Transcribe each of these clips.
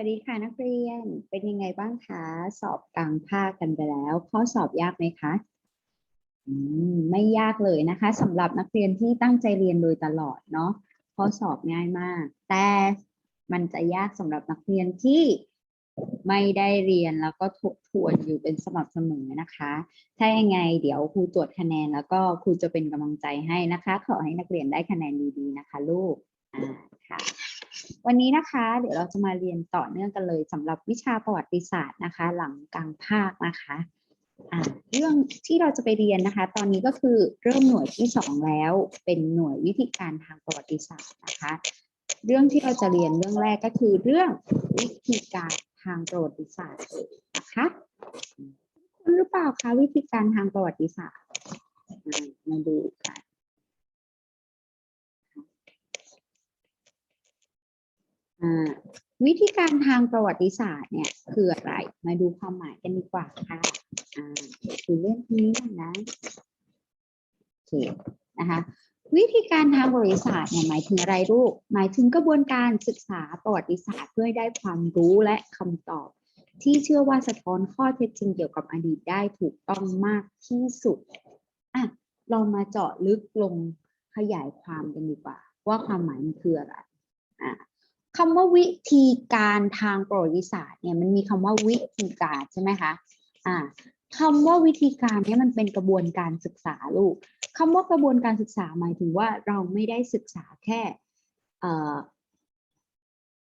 วัสดีค่ะนักเรียนเป็นยังไงบ้างคะสอบกลางภาคกันไปแล้ว ข้อสอบยากไหมคะมไม่ยากเลยนะคะสำหรับนักเรียนที่ตั้งใจเรียนโดยตลอดเนาะข้อสอบง่ายมาก แต่มันจะยากสำหรับนักเรียนที่ไม่ได้เรียนแล้วก็ทบทวนอยู่เป็นสม่ำเสมอนะคะ ถ้ายังไงเดี๋ยวครูตรวจคะแนนแล้วก็ครูจะเป็นกำลังใจให้นะคะ ขอให้นักเรียนได้คะแนนดีๆนะคะ ลูกอ่าค่ะ วันนี้นะคะ เดี๋ยวเราจะมาเรียนต่อเนื่องกันเลยสำหรับวิชาประวัติศาสตร์นะคะ หลังกลางภาคนะคะอ่าเรื่องที่เราจะไปเรียนนะคะ ตอนนี้ก็คือเริ่มหน่วยที่สองแล้ว เป็นหน่วยวิธีการทางประวัติศาสตร์นะคะ เรื่องที่เราจะเรียนเรื่องแรกก็คือเรื่องวิธีการทางประวัติศาสตร์นะคะคุณหรือเปล่าคะวิธีการทางประวัติศาสตร์มาดูกัน อ่า วิธีการทางประวัติศาสตร์เนี่ยคืออะไร มาดูความหมายกันดีกว่าค่ะคือเรื่องนี้นะโอเคนะคะวิธีการทางประวัติศาสตร์เนี่ยหมายถึงอะไรลูก หมายถึงกระบวนการศึกษาประวัติศาสตร์เพื่อได้ความรู้และคำตอบ ที่เชื่อว่าสะท้อนข้อเท็จจริงเกี่ยวกับอดีตได้ถูกต้องมากที่สุดอะเรามาเจาะลึกลงขยายความกันดีกว่า ว่าความหมายมันคืออะไรอะ คำว่าวิธีการทางประวัติศาสตร์เนี่ยมันมีคำว่าวิธีการใช่ไหมคะอ่าคำว่าวิธีการเนี่ยมันเป็นกระบวนการศึกษาลูกคำว่ากระบวนการศึกษาหมายถึงว่าเราไม่ได้ศึกษาแค่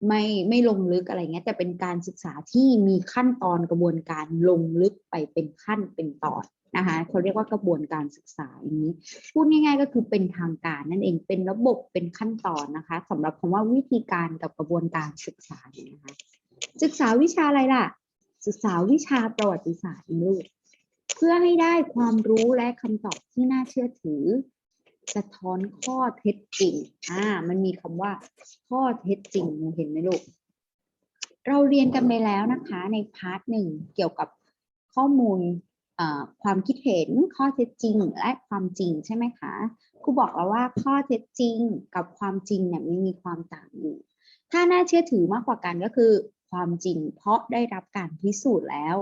ไม่ไม่ลงลึกอะไรเงี้ยแต่เป็นการศึกษาที่มีขั้นตอนกระบวนการลงลึกไปเป็นขั้นเป็นตอนนะคะเขาเรียกว่ากระบวนการศึกษาอย่างนี้พูดง่ายๆก็คือเป็นทางการนั่นเองเป็นระบบเป็นขั้นตอนนะคะสำหรับคำว่าวิธีการกับกระบวนการศึกษาเนี่ยนะคะศึกษาวิชาอะไรล่ะ ศึกษาวิชาประวัติศาสตร์ลูกเพื่อให้ได้ความรู้และคำตอบที่น่าเชื่อถือ สะท้อนข้อเท็จจริง อ่า มันมีคำว่า ข้อเท็จจริงเห็นไหมลูก เราเรียนกันไปแล้วนะคะ ในพาร์ทหนึ่งเกี่ยวกับข้อมูลเอ่อความคิดเห็นข้อเท็จจริงและความจริงใช่ไหมคะครูบอกแล้วว่าข้อเท็จจริงกับความจริงเนี่ยมันมีความต่างอยู่ ถ้าน่าเชื่อถือมากกว่ากันก็คือ ความจริงเพราะได้รับการพิสูจน์แล้ว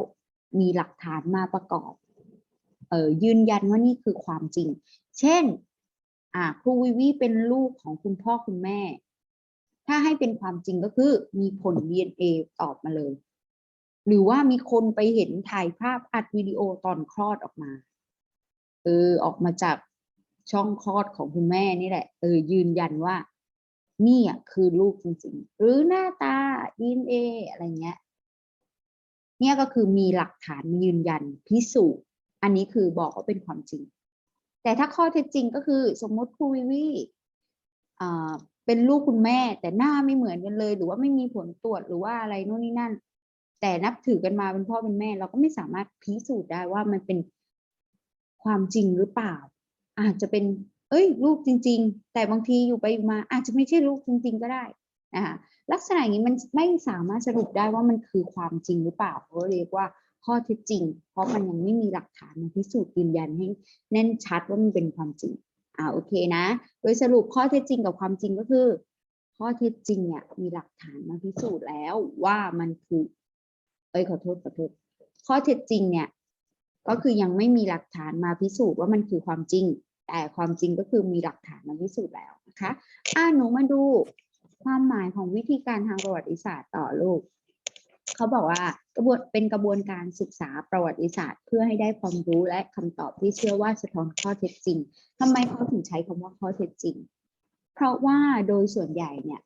มีหลักฐานมาประกอบเอ่อยืนยันว่านี่คือความจริง เช่น อ่าครูวิวีเป็นลูกของคุณพ่อคุณแม่ ถ้าให้เป็นความจริงก็คือมีผล DNA ตอบมาเลย หรือว่ามีคนไปเห็นถ่ายภาพอัดวิดีโอตอนคลอดออกมาเออออกมาจากช่องคลอดของคุณแม่นี่แหละเออยืนยันว่า นี่อะคือลูกจริงๆ หรือหน้าตา DNA อะไรเงี้ยเนี่ยก็คือมีหลักฐานยืนยันพิสูจน์อันนี้คือบอกว่าเป็นความจริง แต่ถ้าข้อเท็จจริงก็คือสมมติครูวิวี่เป็นลูกคุณแม่ แต่หน้าไม่เหมือนกันเลย หรือว่าไม่มีผลตรวจหรือว่าอะไรโน่นนี่นั่น แต่นับถือกันมาเป็นพ่อเป็นแม่ เราก็ไม่สามารถพิสูจน์ได้ว่ามันเป็นความจริงหรือเปล่า อาจจะเป็น เอ้ย ลูกจริง ๆ แต่บางทีอยู่ไปอยู่มา อาจจะไม่ใช่ลูกจริง ๆ ก็ได้นะคะลักษณะอย่างนี้มันไม่สามารถสรุปได้ว่ามันคือความจริงหรือเปล่าเขาเรียกว่า ข้อเท็จจริง เพราะมันยังไม่มีหลักฐานมาพิสูจน์ยืนยันให้แน่นชัดว่ามันเป็นความจริงอ่าโอเคนะ โดยสรุปข้อเท็จจริงกับความจริงก็คือ ข้อเท็จจริงเนี่ยมีหลักฐานมาพิสูจน์แล้วว่ามันคือเอ้ยขอโทษขอโทษข้อเท็จจริงเนี่ยก็คือยังไม่มีหลักฐานมาพิสูจน์ว่ามันคือความจริง แต่ความจริงก็คือมีหลักฐานมาพิสูจน์แล้วนะคะอ่าหนูมาดูความหมายของวิธีการทางประวัติศาสตร์ต่อลูก เขาบอกว่ากระบวนเป็นกระบวนการศึกษาประวัติศาสตร์ เพื่อให้ได้ความรู้และคำตอบที่เชื่อว่าสะท้อนข้อเท็จจริงทำไมเขาถึงใช้คำว่าข้อเท็จจริง เพราะว่าโดยส่วนใหญ่เนี่ย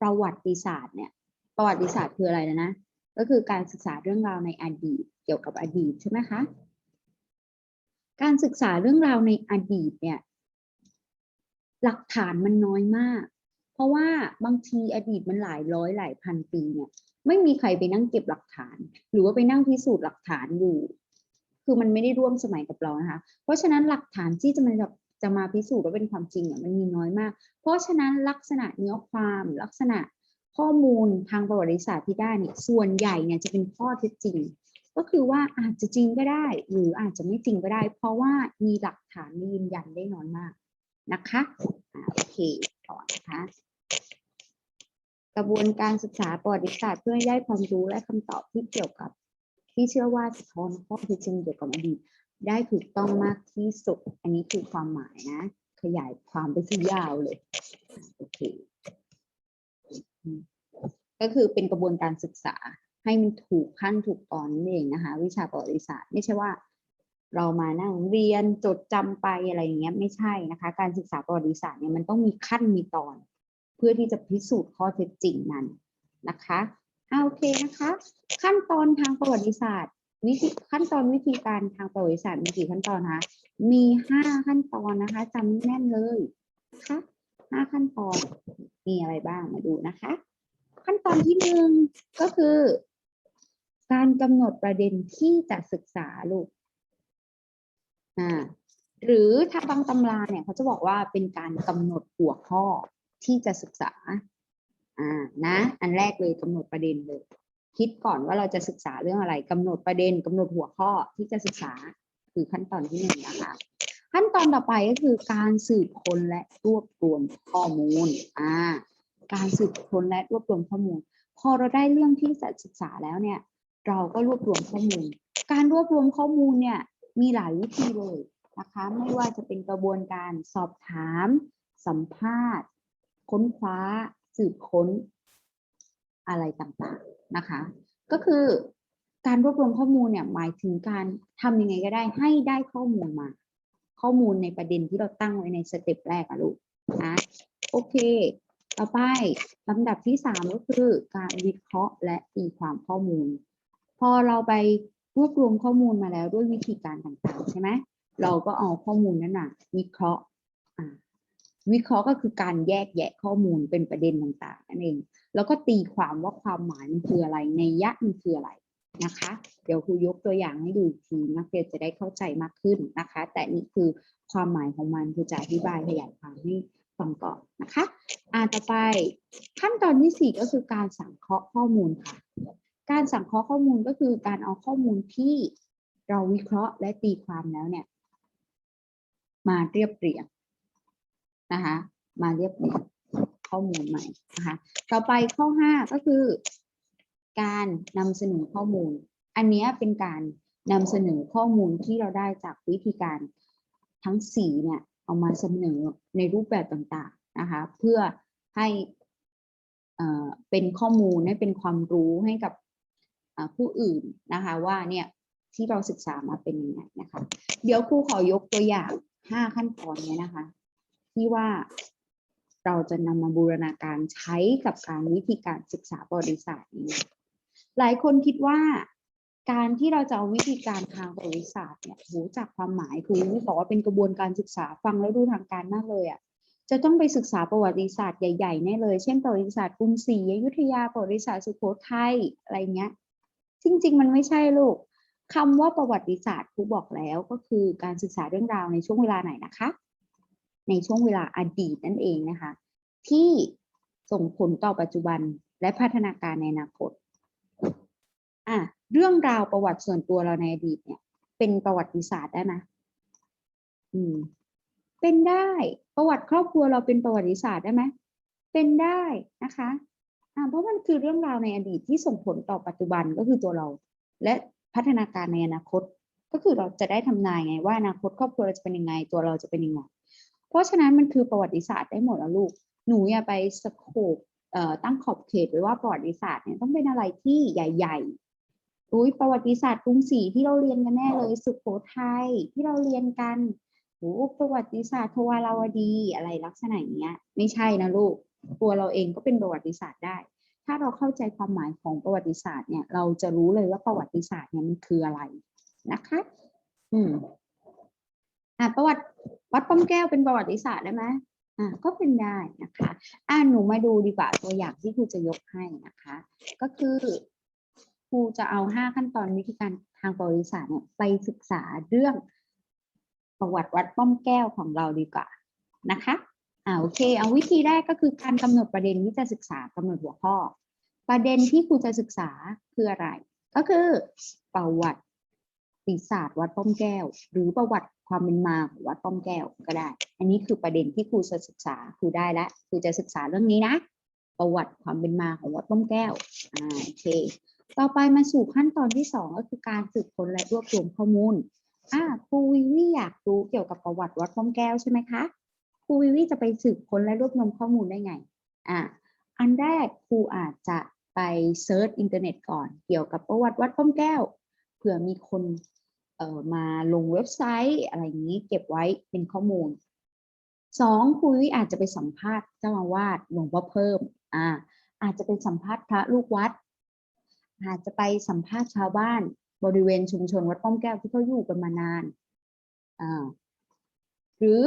ประวัติศาสตร์เนี่ยประวัติศาสตร์คืออะไรนะนะ ก็คือการศึกษาเรื่องราวในอดีต เกี่ยวกับอดีตใช่ไหมคะการศึกษาเรื่องราวในอดีตเนี่ยหลักฐานมันน้อยมาก เพราะว่าบางทีอดีตมันหลายร้อยหลายพันปีเนี่ย ไม่มีใครไปนั่งเก็บหลักฐาน หรือว่าไปนั่งพิสูจน์หลักฐานอยู่ คือมันไม่ได้ร่วมสมัยกับเรานะคะ เพราะฉะนั้นหลักฐานที่จะมาจะมาพิสูจน์ว่าเป็นความจริงเนี่ยมันมีน้อยมาก เพราะฉะนั้นลักษณะเนื้อความลักษณะข้อมูลทางประวัติศาสตร์ที่ได้เนี่ยส่วนใหญ่เนี่ยจะเป็นข้อเท็จจริง ก็คือว่าอาจจะจริงก็ได้ หรืออาจจะไม่จริงก็ได้ เพราะว่ามีหลักฐานยืนยันได้น้อยมากนะคะอ่าโอเคต่อนะคะ กระบวนการศึกษาประวัติศาสตร์เพื่อให้ได้ความรู้และคำตอบที่เกี่ยวกับ ที่เชื่อว่าสะท้อนข้อเท็จจริงเกี่ยวกับอดีตได้ถูกต้องมากที่สุด อันนี้คือความหมายนะ ขยายความไปที่ยาวเลยโอเคก็คือเป็นกระบวนการศึกษาให้มันถูกขั้นถูกตอนนั่นเองนะคะ วิชาประวัติศาสตร์ไม่ใช่ว่า เรามานั่งเรียนจดจำไปอะไรอย่างเงี้ยไม่ใช่นะคะ การศึกษาประวัติศาสตร์เนี่ยมันต้องมีขั้นมีตอน เพื่อที่จะพิสูจน์ข้อเท็จจริงนั้นนะคะเอาโอเคนะคะ ขั้นตอนทางประวัติศาสตร์ วิธีขั้นตอนวิธีการทางประวัติศาสตร์มีกี่ขั้นตอนคะมีห้าขั้นตอนนะคะจำแน่นเลยนะคะห้าขั้นตอนมีอะไรบ้างมาดูนะคะ ขั้นตอนที่หนึ่งก็คือ การกำหนดประเด็นที่จะศึกษาลูกอ่าหรือถ้าบางตำราเนี่ยเขาจะบอกว่าเป็นการกำหนดหัวข้อ ที่จะศึกษาอ่านะ อันแรกเลยกำหนดประเด็นเลย คิดก่อนว่าเราจะศึกษาเรื่องอะไรกำหนดประเด็นกำหนดหัวข้อที่จะศึกษาคือขั้นตอนที่หนึ่งนะคะขั้นตอนต่อไปก็คือการสืบค้นและรวบรวมข้อมูลอ่าการสืบค้นและรวบรวมข้อมูล พอเราได้เรื่องที่จะศึกษาแล้วเนี่ย เราก็รวบรวมข้อมูล การรวบรวมข้อมูลเนี่ยมีหลายวิธีเลยนะคะ ไม่ว่าจะเป็นกระบวนการสอบถาม สัมภาษณ์ ค้นคว้าสืบค้นอะไรต่างๆนะคะ ก็คือการรวบรวมข้อมูลเนี่ยหมายถึงการทำยังไงก็ได้ให้ได้ข้อมูลมา ข้อมูลในประเด็นที่เราตั้งไว้ในสเต็ปแรกอะลูกนะโอเค ต่อไปลำดับที่สามก็คือการวิเคราะห์และตีความข้อมูล พอเราไปรวบรวมข้อมูลมาแล้วด้วยวิธีการต่างๆใช่ไหมเราก็เอาข้อมูลนั้นนะวิเคราะห์ วิเคราะห์ก็คือการแยกแยะข้อมูลเป็นประเด็นต่างๆนั่นเอง แล้วก็ตีความว่าความหมายมันคืออะไรในยะมันคืออะไรนะคะ เดี๋ยวครูยกตัวอย่างให้ดูอีกทีนักเรียนจะได้เข้าใจมากขึ้นนะคะ แต่นี่คือความหมายของมันคือจะอธิบายขยายความให้ฟังก่อนนะคะอ่าต่อไปขั้นตอนที่สี่ก็คือการสังเคราะห์ข้อมูลค่ะ การสังเคราะห์ข้อมูลก็คือการเอาข้อมูลที่เราวิเคราะห์และตีความแล้วเนี่ย มาเรียบเรียง นะคะ มาเรียบเรียงข้อมูลใหม่นะคะ ต่อไปข้อห้าก็คือ การนำเสนอข้อมูล อันนี้เป็นการนำเสนอข้อมูลที่เราได้จากวิธีการทั้งสี่เนี่ยเอามาเสนอในรูปแบบต่างๆนะคะ เพื่อให้เอ่อเป็นข้อมูลให้เป็นความรู้ให้กับผู้อื่นนะคะว่าเนี่ยที่เราศึกษามาเป็นยังไงนะคะ เดี๋ยวครูขอยกตัวอย่างห้าขั้นตอนเนี้ยนะคะ ที่ว่าเราจะนำมาบูรณาการใช้กับการวิธีการศึกษาประวัติศาสตร์นี้หลายคนคิดว่าการที่เราจะเอาวิธีการทางประวัติศาสตร์เนี่ยรู้จักความหมายครูบอกว่าเป็นกระบวนการศึกษาฟังแล้วดูทางการมากเลยอะจะต้องไปศึกษาประวัติศาสตร์ใหญ่ๆแน่เลย เช่นประวัติศาสตร์กรุงศรีอยุธยาประวัติศาสตร์สุโขทัยอะไรเงี้ย จริง ๆ มันไม่ใช่ลูกคำว่าประวัติศาสตร์ครูบอกแล้วก็คือการศึกษาเรื่องราวในช่วงเวลาไหนนะคะ ในช่วงเวลาอดีตนั่นเองนะคะ ที่ส่งผลต่อปัจจุบันและพัฒนาการในอนาคตอะเรื่องราวประวัติส่วนตัวเราในอดีตเนี่ย เป็นประวัติศาสตร์ได้ไหมอืม เป็นได้ประวัติครอบครัวเราเป็นประวัติศาสตร์ได้ไหมเป็นได้นะคะอ่าเพราะมันคือเรื่องราวในอดีตที่ส่งผลต่อปัจจุบันก็คือตัวเรา และพัฒนาการในอนาคต ก็คือเราจะได้ทำนายไงว่าอนาคตครอบครัวเราจะเป็นยังไง ตัวเราจะเป็นยังไง เพราะฉะนั้นมันคือประวัติศาสตร์ได้หมดแล้วลูก หนูอย่าไปสโคปตั้งขอบเขตไว้ว่าประวัติศาสตร์เนี่ยต้องเป็นอะไรที่ใหญ่ๆอุ้ยประวัติศาสตร์กรุงศรีที่เราเรียนกันแน่เลยสุโขทัยที่เราเรียนกันโอ้ประวัติศาสตร์ทวาราวดีอะไรลักษณะอย่างเงี้ย ไม่ใช่นะลูก ตัวเราเองก็เป็นประวัติศาสตร์ได้ ถ้าเราเข้าใจความหมายของประวัติศาสตร์เนี่ย เราจะรู้เลยว่าประวัติศาสตร์เนี่ยมันคืออะไรนะคะ อืม อะประวัติวัดป้อมแก้วเป็นประวัติศาสตร์ได้ไหมอะก็เป็นได้นะคะอะหนูมาดูดีกว่าตัวอย่างที่ครูจะยกให้นะคะ ก็คือครูจะเอาห้าขั้นตอนวิธีการทางประวัติศาสตร์เนี่ยไปศึกษาเรื่องประวัติวัดป้อมแก้วของเราดีกว่านะคะอ่าโอเค เอาวิธีแรกก็คือการกำหนดประเด็นที่จะศึกษากำหนดหัวข้อ ประเด็นที่ครูจะศึกษาคืออะไร ก็คือประวัติ ติศาสตร์วัดป้อมแก้ว หรือประวัติความเป็นมาของวัดป้อมแก้วก็ได้ อันนี้คือประเด็นที่ครูจะศึกษาครูได้แล้วครูจะศึกษาเรื่องนี้นะ ประวัติความเป็นมาของวัดต้อมแก้วอ่าโอเค ต่อไปมาสู่ขั้นตอนที่สองก็คือการสืบค้นและรวบรวมข้อมูลอ่าครูวิวิอยากรู้เกี่ยวกับประวัติวัดต้อมแก้วใช่ไหมคะครูวิวิจะไปสืบค้นและรวบรวมข้อมูลได้ไงอ่าอันแรกครูอาจจะไปเซิร์ชอินเทอร์เน็ตก่อน เกี่ยวกับประวัติวัดต้อมแก้วเผื่อมีคน มาลงเว็บไซต์อะไรอย่างนี้เก็บไว้เป็นข้อมูลสองครูวิอาจจะไปสัมภาษณ์เจ้าอาวาสหลวงพ่อเพิ่มอ่าอาจจะไปสัมภาษณ์พระลูกวัด อาจจะไปสัมภาษณ์ชาวบ้าน บริเวณชุมชนวัดป้อมแก้วที่เขาอยู่กันมานานอ่าหรือ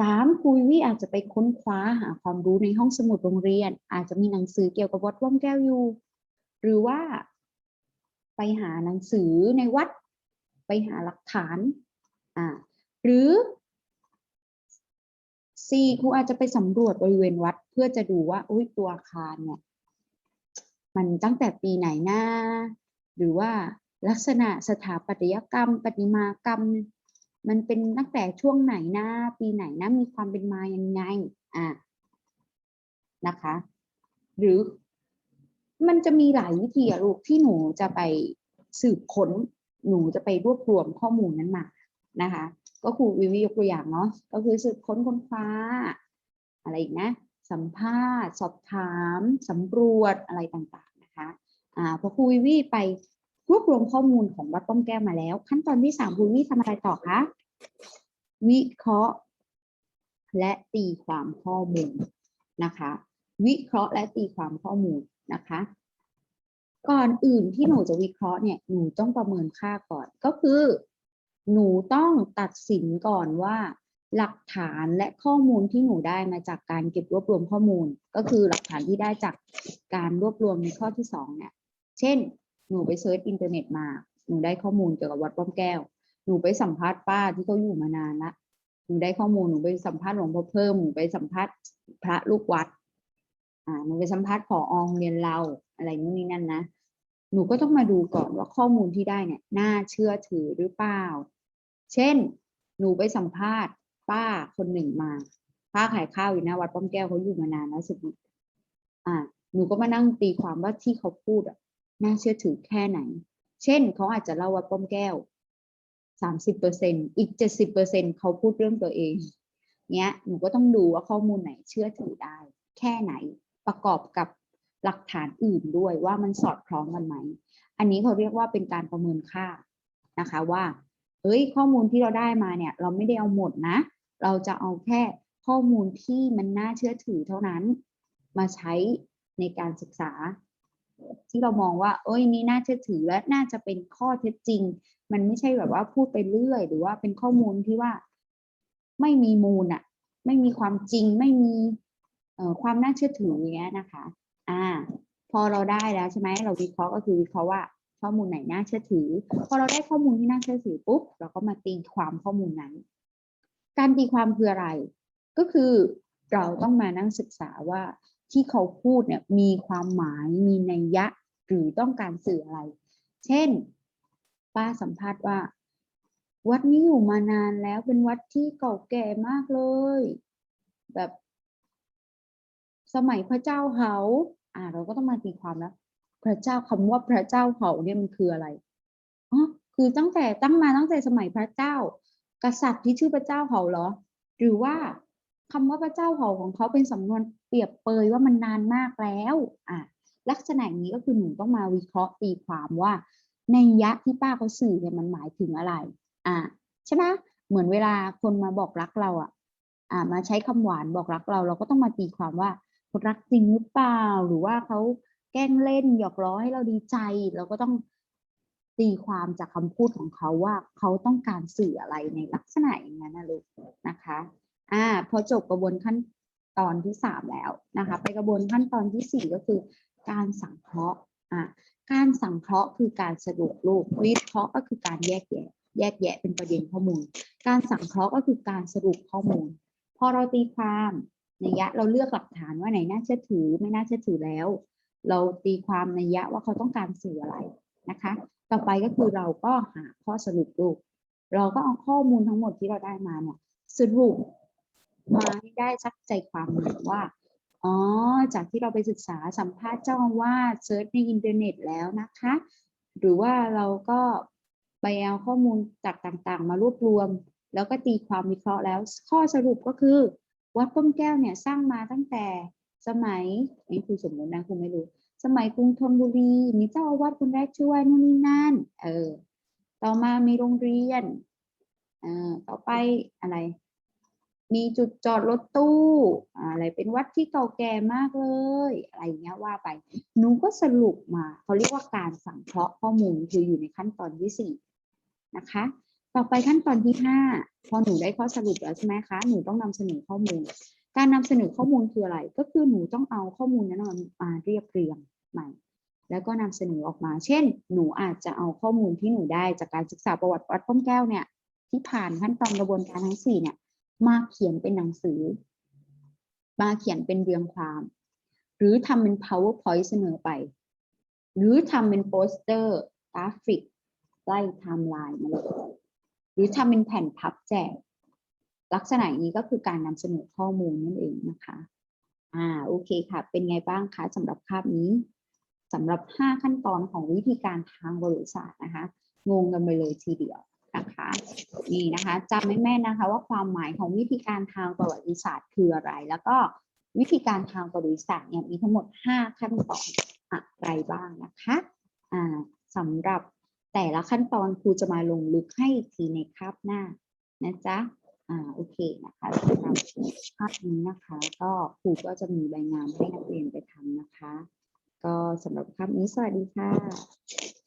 สามครูวิวิอาจจะไปค้นคว้าหาความรู้ในห้องสมุดโรงเรียน อาจจะมีหนังสือเกี่ยวกับวัดป้อมแก้วอยู่ หรือว่าไปหาหนังสือในวัด ไปหาหลักฐานอ่าหรือสี่ครูอาจจะไปสำรวจบริเวณวัด เพื่อจะดูว่าอุ้ยตัวอาคารเนี่ยมันตั้งแต่ปีไหนนะหรือว่าลักษณะสถาปัตยกรรมประติมากรรม มันเป็นตั้งแต่ช่วงไหนนะปีไหนนะมีความเป็นมายังไงอะนะคะ หรือมันจะมีหลายวิธีอะลูกที่หนูจะไปสืบค้น หนูจะไปรวบรวมข้อมูลนั้นมานะคะ ก็ครูวิวิยกตัวอย่างเนาะก็คือสืบค้นค้นคว้า อะไรอีกนะ สัมภาษณ์ สอบถามสำรวจอะไรต่างๆนะคะอ่าพอครูวิวิไปรวบรวมข้อมูลของวัดป้อมแก้วมาแล้ว ขั้นตอนที่สามครูวิวิทำอะไรต่อคะวิเคราะห์ และตีความข้อมูลนะคะ วิเคราะห์และตีความข้อมูลนะคะ ก่อนอื่นที่หนูจะวิเคราะห์เนี่ยหนูต้องประเมินค่าก่อนก็คือ หนูต้องตัดสินก่อนว่า หลักฐานและข้อมูลที่หนูได้มาจากการเก็บรวบรวมข้อมูล ก็คือหลักฐานที่ได้จากการรวบรวมในข้อที่สองเนี่ยเช่น หนูไปเซิร์ชอินเทอร์เน็ตมา หนูได้ข้อมูลเกี่ยวกับวัดป้อมแก้ว หนูไปสัมภาษณ์ป้าที่เขาอยู่มานานละหนูได้ข้อมูลหนูไปสัมภาษณ์หลวงพ่อเพิ่มหนูไปสัมภาษณ์พระลูกวัด อ่าหนูไปสัมภาษณ์ผอโรงเรียนเราอะไรนู่นนี่นั่นนะ หนูก็ต้องมาดูก่อนว่าข้อมูลที่ได้เนี่ยน่าเชื่อถือหรือเปล่า เช่น หนูไปสัมภาษณ์ ป้าคนหนึ่งมาป้าขายข้าวอยู่หน้าวัดป้อมแก้วเขาอยู่มานานแล้วสิบอ่า หนูก็มานั่งตีความว่าที่เขาพูดอะน่าเชื่อถือแค่ไหน เช่นเขาอาจจะเล่าวัดป้อมแก้วสามสิบเปอร์เซ็นอีกเจ็ดสิบเปอร์เซ็นเขาพูดเรื่องตัวเอง เนี้ย หนูก็ต้องดูว่าข้อมูลไหนเชื่อถือได้ แค่ไหน ประกอบกับ หลักฐานอื่นด้วยว่ามันสอดคล้องกันไหม อันนี้เขาเรียกว่าเป็นการประเมินค่านะคะว่าเฮ้ย ข้อมูลที่เราได้มาเนี่ย เราไม่ได้เอาหมดนะ เราจะเอาแค่ข้อมูลที่มันน่าเชื่อถือเท่านั้น มาใช้ในการศึกษา ที่เรามองว่า เอ้ย นี่น่าเชื่อถือและน่าจะเป็นข้อเท็จจริง มันไม่ใช่แบบว่าพูดไปเรื่อย หรือว่าเป็นข้อมูลที่ว่า ไม่มีมูลอะไม่มีความจริง ไม่มีความน่าเชื่อถืออย่างเงี้ยนะคะ อ่า พอเราได้แล้วใช่ไหมเราวิเคราะห์ก็คือวิเคราะห์ว่าข้อมูลไหนน่าเชื่อถือ พอเราได้ข้อมูลที่น่าเชื่อถือปุ๊บเราก็มาตีความข้อมูลนั้น การตีความคืออะไร ก็คือเราต้องมานั่งศึกษาว่าที่เขาพูดเนี่ยมีความหมายมีนัยยะหรือต้องการสื่ออะไร เช่น ป้าสัมภาษณ์ว่า วัดนี้อยู่มานานแล้วเป็นวัดที่เก่าแก่มากเลย แบบ สมัยพระเจ้าเขา อ่า เราก็ต้องมาตีความแล้วพระเจ้าคำว่าพระเจ้าเขาเนี่ยมันคืออะไรอ๋อคือตั้งแต่ตั้งมาตั้งแต่สมัยพระเจ้า กษัตริย์ที่ชื่อพระเจ้าเขาเหรอ หรือว่าคำว่าพระเจ้าเขาของเขาเป็นสำนวนเปรียบเปยว่ามันนานมากแล้ว อะลักษณะนี้ก็คือหนูต้องมาวิเคราะห์ตีความว่า ในยะที่ป้าเขาสื่อเนี่ยมันหมายถึงอะไร อะใช่ไหมเหมือนเวลาคนมาบอกรักเราอะ อ่า มาใช้คำหวานบอกรักเรา เราก็ต้องมาตีความว่า รักจริงหรือเปล่า หรือว่าเขาแกล้งเล่นหยอกล้อให้เราดีใจ เราก็ต้องตีความจากคำพูดของเขาว่าเขาต้องการสื่ออะไรในลักษณะอย่างนั้นนะลูกนะคะอ่าพอจบกระบวนขั้นตอนที่สามแล้วนะคะ ไปกระบวนขั้นตอนที่สี่ก็คือการสังเคราะห์อ่าการสังเคราะห์คือการสรุปรูปวิเคราะห์ก็คือการแยกแยะ แยกแยะเป็นประเด็นข้อมูล การสังเคราะห์ก็คือการสรุปข้อมูล พอเราตีความ นัยยะเราเลือกหลักฐานว่าไหนน่าเชื่อถือไม่น่าเชื่อถือแล้ว เราตีความนัยยะว่าเขาต้องการสื่ออะไรนะคะ ต่อไปก็คือเราก็หาข้อสรุปรูป เราก็เอาข้อมูลทั้งหมดที่เราได้มาเนี่ยสรุปมาให้ได้สักใจความหนึ่งว่าอ๋อ จากที่เราไปศึกษาสัมภาษณ์เจ้าอาวาเซิร์ชในอินเทอร์เน็ตแล้วนะคะ หรือว่าเราก็ไปเอาข้อมูลจากต่างๆ มารวบรวม แล้วก็ตีความวิเคราะห์แล้ว ข้อสรุปก็คือ วัดป้อมแก้วเนี่ยสร้างมาตั้งแต่สมัยนี่คือสมมตินะคุณไม่รู้ สมัยกรุงธนบุรีมีเจ้าอาวาสคนแรกช่ว่านู่นนี่นั่นเออต่อมามีโรงเรียนเอ่อต่อไปอะไร มีจุดจอดรถตู้อ่าอะไรเป็นวัดที่เก่าแก่มากเลย อะไรเงี้ยว่าไปหนูก็สรุปมาเขาเรียกว่าการสังเคราะห์ข้อมูลคืออยู่ในขั้นตอนที่สี่นะคะ ต่อไปขั้นตอนที่ห้าพอหนูได้ข้อสรุปแล้วใช่ไหมคะ หนูต้องนำเสนอข้อมูล การนำเสนอข้อมูลคืออะไร ก็คือหนูต้องเอาข้อมูลนั้นมามาเรียบเรียงใหม่ แล้วก็นำเสนอออกมา เช่น หนูอาจจะเอาข้อมูลที่หนูได้จากการศึกษาประวัติวัดป้อมแก้วเนี่ย ที่ผ่านขั้นตอนกระบวนการทั้งสี่เนี่ย มาเขียนเป็นหนังสือ มาเขียนเป็นเรียงความ หรือทำเป็น powerpoint เสนอไป หรือทำเป็นโปสเตอร์กราฟิกไล่ไทม์ไลน์มาเลย หรือทำเป็นแผ่นพับแจก ลักษณะนี้ก็คือการนำเสนอข้อมูลนั่นเองนะคะอ่าโอเคค่ะ เป็นไงบ้างคะสำหรับคาบนี้สำหรับ 5 ขั้นตอนของวิธีการทางบริษัทนะคะงงกันไปเลยทีเดียวนะคะนี่นะคะจำไม่แม่นนะคะว่าความหมายของวิธีการทางประวัติศาสตร์คืออะไร แล้วก็วิธีการทางประวัติศาสตร์เนี่ยมีทั้งหมด 5 ขั้นตอนอะไรบ้างนะคะอ่าสำหรับ แต่ละขั้นตอนครูจะมาลงลึกให้ทีในคาบหน้านะจ๊ะอ่าโอเคนะคะสำหรับภาพนี้นะคะ ก็ครูก็จะมีใบงานให้นักเรียนไปทำนะคะ ก็สำหรับคาบนี้สวัสดีค่ะ